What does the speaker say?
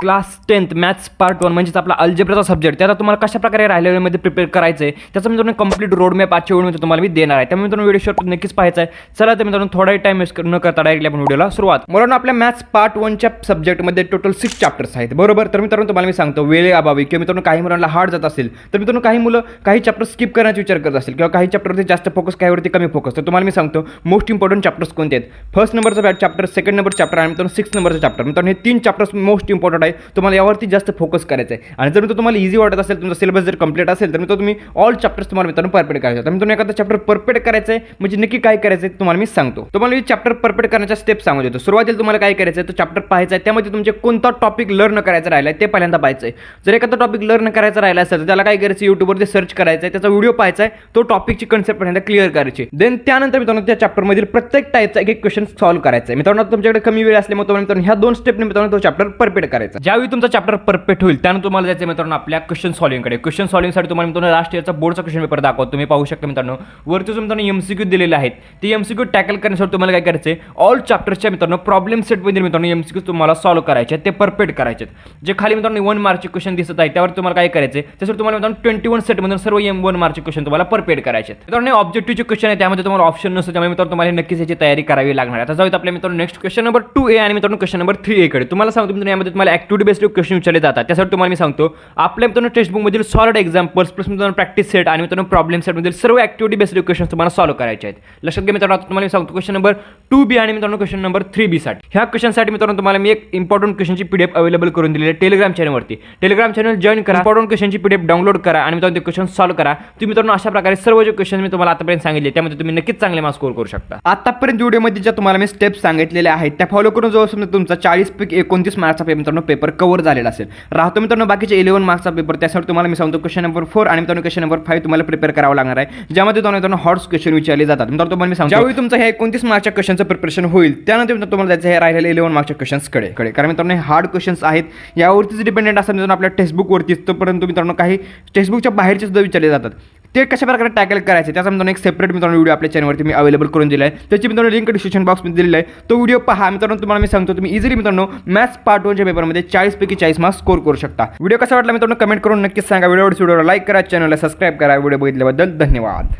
Class tenth maths part one म्हणजेच आपला अल्जेब्राचा subject त्याचा तुम्हाला कशा प्रकारे राहिलेल्यामध्ये प्रिपेअर करायचं आहे त्याचा मित्रांनो कंप्लीट रोड मॅप आजच्या व्हिडिओमध्ये तुम्हाला मी देणार आहे. त्यामुळे मित्रांनो व्हिडिओ शॉर्ट नक्कीच पाहायचा आहे. चला तर मित्रांनो थोडाही टाइम वेस्ट न करता डायरेक्टली आपण व्हिडिओला सुरुवात. मला आपल्या मॅथ्स पार्ट वनच्या सब्जेक्टमध्ये टोटल सिक्स चॅप्टर्स आहेत. बरोबर? तर मित्रांनो तुम्हाला मी सांगतो वेळे अभावी. किंवा मित्रांनो काही मुलांना हार्ड जात असेल तर मित्रांनो काही मुलं काही चॅप्टर स्किप करण्याचा विचार करत असेल किंवा काही चॅप्टरवरती जास्त फोकस काहीवरती कमी फोकस तर तुम्हाला मी सांगतो मोस्ट इम्पॉर्टंट चॅप्टर्स कोणते आहेत? फर्स्ट नंबरचा चॅप्टर सेकंड नंबर चॅप्टर आणि मित्रांनो सिक्स नंबरचा चॅप्टर मित्रांनो हे तीन चॅप्टर्स मोस्ट इम्पॉर्टंट आहे तुम्हाला यावरती जास्त फोकस करायचं आहे. आणि जर तो तुम्हाला इझी वाटत असेल तुमचा सिलेबस जर कंप्लीट असेल तर मी तो तुम्ही ऑल चॅप्टर्स तुम्हाला मित्रांनो परफेक्ट करायचं तर मी तुम्ही एखादा चॅप्टर परफेक्ट करायचं आहे म्हणजे नक्की काय करायचं आहे तुम्हाला मी सांगतो. तुम्हाला मी चॅप्टर परफेक्ट करण्याच्या स्टेप सांगू देतो. सुरुवातीला तुम्हाला काय करायचं आहे तो चॅप्टर पाहायचा आहे त्यामध्ये तुमचे कोणता टॉपिक लर्न करायचा राहिला आहे ते पहिल्यांदा पाहायचं आहे. जर एखादा टॉपिक लर्न करायचा राहिला असेल तर त्याला काय करायचं यूट्यूबवरती सर्च करायचं आहे त्याचा व्हिडिओ पाहायचा आहे तो टॉपिकची कन्सेप्ट पहिल्यांदा क्लिअर करायची देन त्यानंतर मित्रांनो त्या चॅप्टरमधील प्रत्येक टाईपचा एक एक क्वेश्चन सॉल्व्ह करायचा आहे. मित्रांनो तुमच्याकडे कमी वेळ असल्यामुळे तुम्हाला मित्रांनो ह्या दोन स्टेपने मित्रांनो तो चॅप्टर परफेक्ट करायचा ज्यावेळी तुमचा चॅप्टर परफेक्ट होईल त्यानंतर तुम्हाला जायचं आहे मित्रांनो आपल्या क्वेश्चन सॉल्विंगकडे क्वेश्चन सॉल्विंगसाठी तुम्हाला मित्रांनो लास्ट इयरचा बोर्डचा क्वेश्चन पेपर दाखवतो. तुम्ही पाहू शकता मित्रांनो वरती जो मित्रांनो एमसीक्यू दिलेले आहेत. ते एमसीक्यू टॅकल करण्यासाठी तुम्हाला काय करायचं आहे ऑल चॅप्टरच्या मित्रांनो प्रॉब्लेम सेटमध्ये मित्रांनो एमसीक्यू तुम्हाला सॉल्व करायचे. ते परफेक्ट करायचे जे खाली मित्रांनो वन मार्कचे क्वेश्चन दिसत आहे त्यावर तुम्हाला काय करायचे त्यासाठी तुम्हाला मित्रांनो ट्वेंटी वन सेटमधून सर्व एम वन मार्कचे क्वेश्चन तुम्हाला परफेक्ट करायचे मित्रांनो ऑब्जेक्टिव्हचे क्वेश्चन आहे त्यामध्ये तुम्हाला ऑप्शन नसतं त्यामुळे मित्रांनो तुम्हाला नक्कीच याची तयारी करावी लागणार आहे. आता जाऊयात आपल्या मित्रांनो next question number two A आणि मित्रांनो क्वेश्चन नंबर थ्री ए कडे. तुम्हाला सांगतो मित्रांनो यामध्ये तुम्हाला ॲक्टिव्हिटी बेस्ड क्वेश्चन विचारले जातात. त्यासाठी तुम्हाला मी सांगतो आपल्या मित्रांनो टेक्स्टबुकमधील सॉलिड एक्झाम्पल्स प्लस मित्रांनो प्रॅक्टिस सेट आणि मित्रांनो प्रॉब्लेम सेटमधील सर्व ऍक्टिव्हिटी बेस्ड क्वेश्चन तुम्हाला सॉल्व करायचे आहेत. लक्षात घ्या मित्रांनो तुम्हाला मी सांगतो क्वेश्चन नंबर टू बी आणि मित्रांनो क्वेश्चन नंबर थ्री बी साठी. ह्या क्वेश्चनसाठी मित्रांनो तुम्हाला मी एक इम्पॉर्टंट क्वेश्चनची पीडीएफ अवेलेबल करून दिलेली आहे टेलिग्राम चॅनलवरती टेलिग्राम चॅनल जॉईन करा. इम्पॉर्टंट क्वेश्चनची पीडीएफ डाउनलोड करा आणि मित्रांनो ते क्वेश्चन सॉल्व करा. तुम्ही मित्रांनो अशा प्रकारे सर्व जे क्वेश्चन मी तुम्हाला आतापर्यंत सांगितले त्यामध्ये तुम्ही नक्कीच चांगले मार्क्स स्कोर करू शकता. आतापर्यंत व्हिडिओमध्ये ज्या तुम्हाला मी स्टेप्स सांगितलेल्या आहेत त्या फॉलो करून जवळ समजा तुमचा चाळीस पैकी एकोणतीस मार्क्सचा पेपर मित्रांनो पेपर कव्हर झालेला असेल. राहतो मित्रांनो बाकीचे इलेव्हन मार्क्सचा पेपर त्यासाठी तुम्हाला मी सांगतो क्वेश्चन नंबर फोर आणि मित्रांनो क्वेश्न नंबर फाईव्ह तुम्हाला प्रिपेअर करावं लागणार आहे. ज्यामध्ये तुम्हाला मित्रांनो हॉट्स क्वेश्चन विचारले जातात. मित्रांनो तुम्हाला मी सांगतो ज्यावेळी तुमचं हे एकोणतीस मार्क्सच्या क्वेश्चनचं प्रिपरेशन होईल त्यानंतर मित्रांनो तुम्हाला जायचं हे राहिलेले इलेव्हन मार्क्सच्या क्वेश्चन्सकडे कडे कारण मित्रांनो हे हार्ड क्वेश्चन्स आहेत. यावरतीच डिपेंडेंट असतात मित्रांनो आपल्या टेक्स्टबुकवरतीच तोपर्यंत मित्रांनो काही टेक्स्टबुकच्या बाहेरचे सुद्धा विचारले जातात. ते कशा प्रकारे टॅकल करायचे त्याचा मित्रांनो एक सेपरेट मित्रांनो व्हिडिओ आपल्या चॅनलवरती मी अवेलेबल करून दिला आहे त्याची मित्रांनो लिंक डिस्क्रिप्शन बॉक्समध्ये दिलेला आहे. तो व्हिडिओ पहा. मित्रांनो तुम्हाला मी सांगतो तुम्ही इझिली मित्रांनो मॅथ्स पार्ट वनच्या पेपरमध्ये चाळीसपैकी चाळीस मार्क्स स्कोर करू शकता. व्हिडिओ कसा वाटला मित्रांनो कमेंट करून नक्कीच सांगा. व्हिडिओ व्हिडिओला लाईक करा. चॅनलला सबस्क्राईब करा. व्हिडिओ बघितल्याबद्दल धन्यवाद.